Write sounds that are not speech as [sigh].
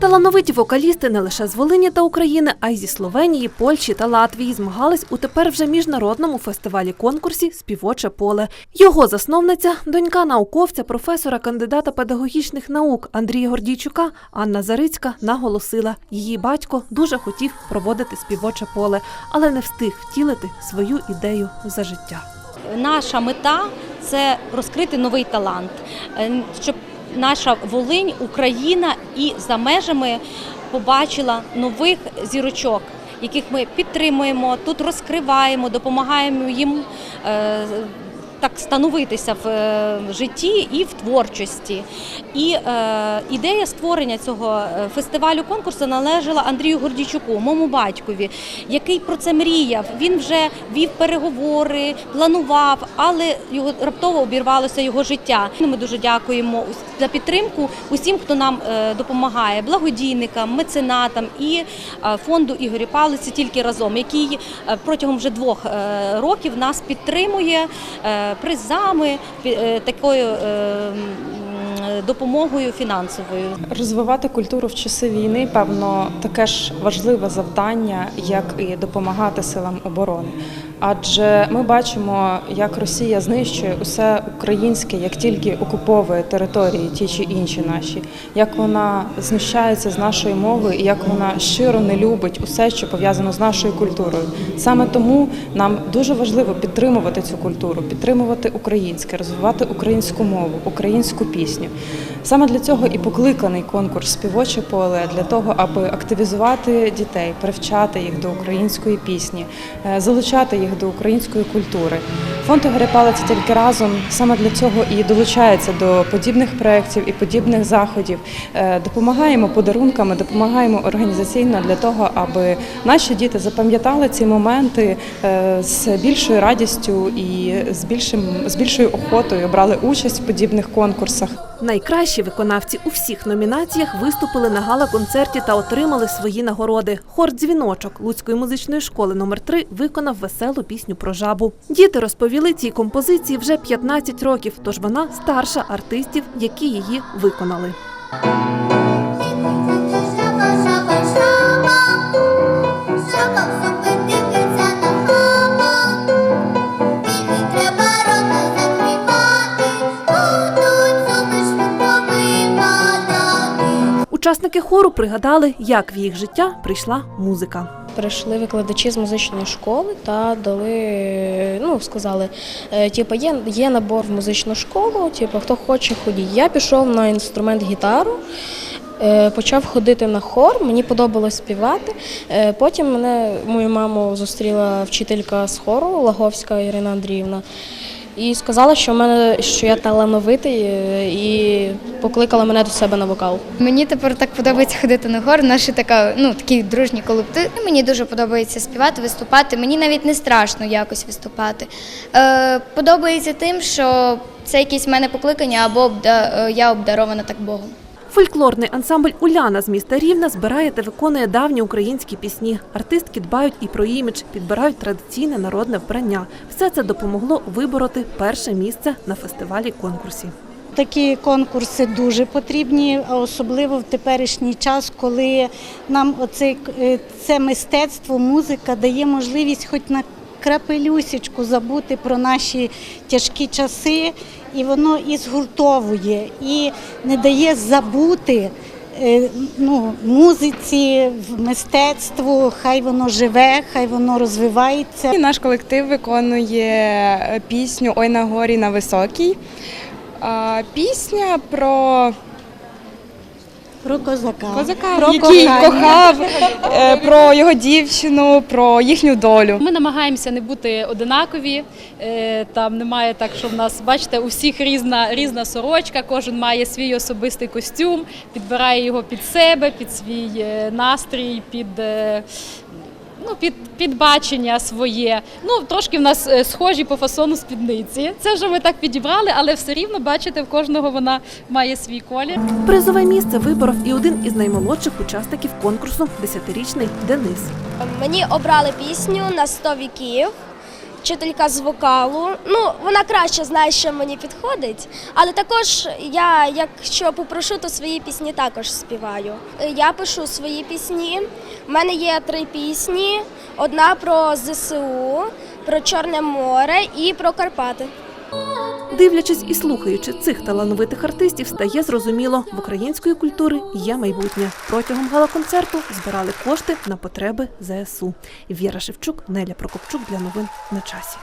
Талановиті вокалісти не лише з Волині та України, а й зі Словенії, Польщі та Латвії змагались у тепер вже міжнародному фестивалі конкурсі Співоче поле. Його засновниця, донька науковця, професора, кандидата педагогічних наук Андрія Гордійчука, Анна Зарицька наголосила, її батько дуже хотів проводити співоче поле, але не встиг втілити свою ідею за життя. Наша мета це розкрити новий талант, е, щоб наша Волинь, Україна і за межами побачила нових зірочок, яких ми підтримуємо, тут розкриваємо, допомагаємо їм. Так становитися в е, житті і в творчості. І е, ідея створення цього е, фестивалю конкурсу належала Андрію Гордійчуку, моєму батькові, який про це мріяв. Він вже вів переговори, планував, але його раптово обірвалося його життя. Ми дуже дякуємо за підтримку усім, хто нам е, допомагає, благодійникам, меценатам і фонду Ігоря Палиці тільки разом, який протягом вже двох років нас підтримує призами, е, такою е, допомогою фінансовою. Розвивати культуру в часи війни, певно, таке ж важливе завдання, як і допомагати силам оборони. Адже ми бачимо, як Росія знищує усе українське, як тільки окуповує території, ті чи інші наші, як вона знущається з нашої мови і як вона щиро не любить усе, що пов'язано з нашою культурою. Саме тому нам дуже важливо підтримувати цю культуру, підтримувати українське, розвивати українську мову, українську пісню. Саме для цього і покликаний конкурс Співоче поле для того, аби активізувати дітей, привчати їх до української пісні, е, залучати їх до української культури. Фонд Палиця тільки разом саме для цього і долучається до подібних проєктів і подібних заходів. Е, Допомагаємо подарунками, допомагаємо організаційно для того, аби наші діти запам'ятали ці моменти е, з більшою радістю і з більшою охотою брали участь в подібних конкурсах. Найкращі виконавці у всіх номінаціях виступили на гала-концерті та отримали свої нагороди. Хор дзвіночок Луцької музичної школи номер 3 виконав веселу пісню про жабу. Діти розповіли цій композиції вже 15 років, тож вона старша артистів, які її виконали. Учасники хору пригадали, як в їх життя прийшла музика. Прийшли викладачі з музичної школи та дали, ну сказали, е, типу, є, є набор в музичну школу, типу, хто хоче ходіть. Я пішов на інструмент гітару. е, Почав ходити на хор, мені подобалось співати. Е, Потім мене мою маму зустріла вчителька з хору Лаговська Ірина Андріївна і сказала, що в мене що я талановитий, е, і покликала мене до себе на вокал. Мені тепер так подобається ходити на гор. Наші така, ну такі дружні колективи. Мені дуже подобається співати, виступати. Мені навіть не страшно якось виступати. Е, подобається тим, що це якесь в мене покликання, або обда- е, я обдарована так Богом. Фольклорний ансамбль Уляна з міста Рівна збирає та виконує давні українські пісні. Артистки дбають і про імідж, підбирають традиційне народне вбрання. Все це допомогло вибороти перше місце на фестивалі конкурсі. Такі конкурси дуже потрібні, особливо в теперішній час, коли нам оце, е, це мистецтво, музика дає можливість хоч на крапелюсічку забути про наші тяжкі часи, і воно і згуртовує, і не дає забути е, ну, музиці, мистецтву, хай воно живе, хай воно розвивається. Наш колектив виконує е, пісню Ой на горі на високій. Пісня про Про козака. козака, про який кохання. кохав, [laughs] е, про його дівчину, про їхню долю. Ми намагаємося не бути одинакові. Е, Там немає так, що в нас, бачите, у всіх різна, різна сорочка, кожен має свій особистий костюм, підбирає його під себе, під свій е, настрій, під. е, Ну, під, підбачення своє. Ну, трошки в нас е, схожі по фасону спідниці. Це вже ми так підібрали, але все рівно, бачите, в кожного вона має свій колір. Призове місце виборов і один із наймолодших учасників конкурсу – 10-річний Денис. Мені обрали пісню на 100 віків. Вчителька з вокалу. Ну, вона краще знає, що мені підходить. Але також я, якщо попрошу, то свої пісні також співаю. Я пишу свої пісні. У мене є три пісні: одна про ЗСУ, про Чорне море і про Карпати. Дивлячись і слухаючи цих талановитих артистів, стає зрозуміло, в української культури є майбутнє. Протягом гала-концерту збирали кошти на потреби ЗСУ. Віра Шевчук, Неля Прокопчук для новин на часі.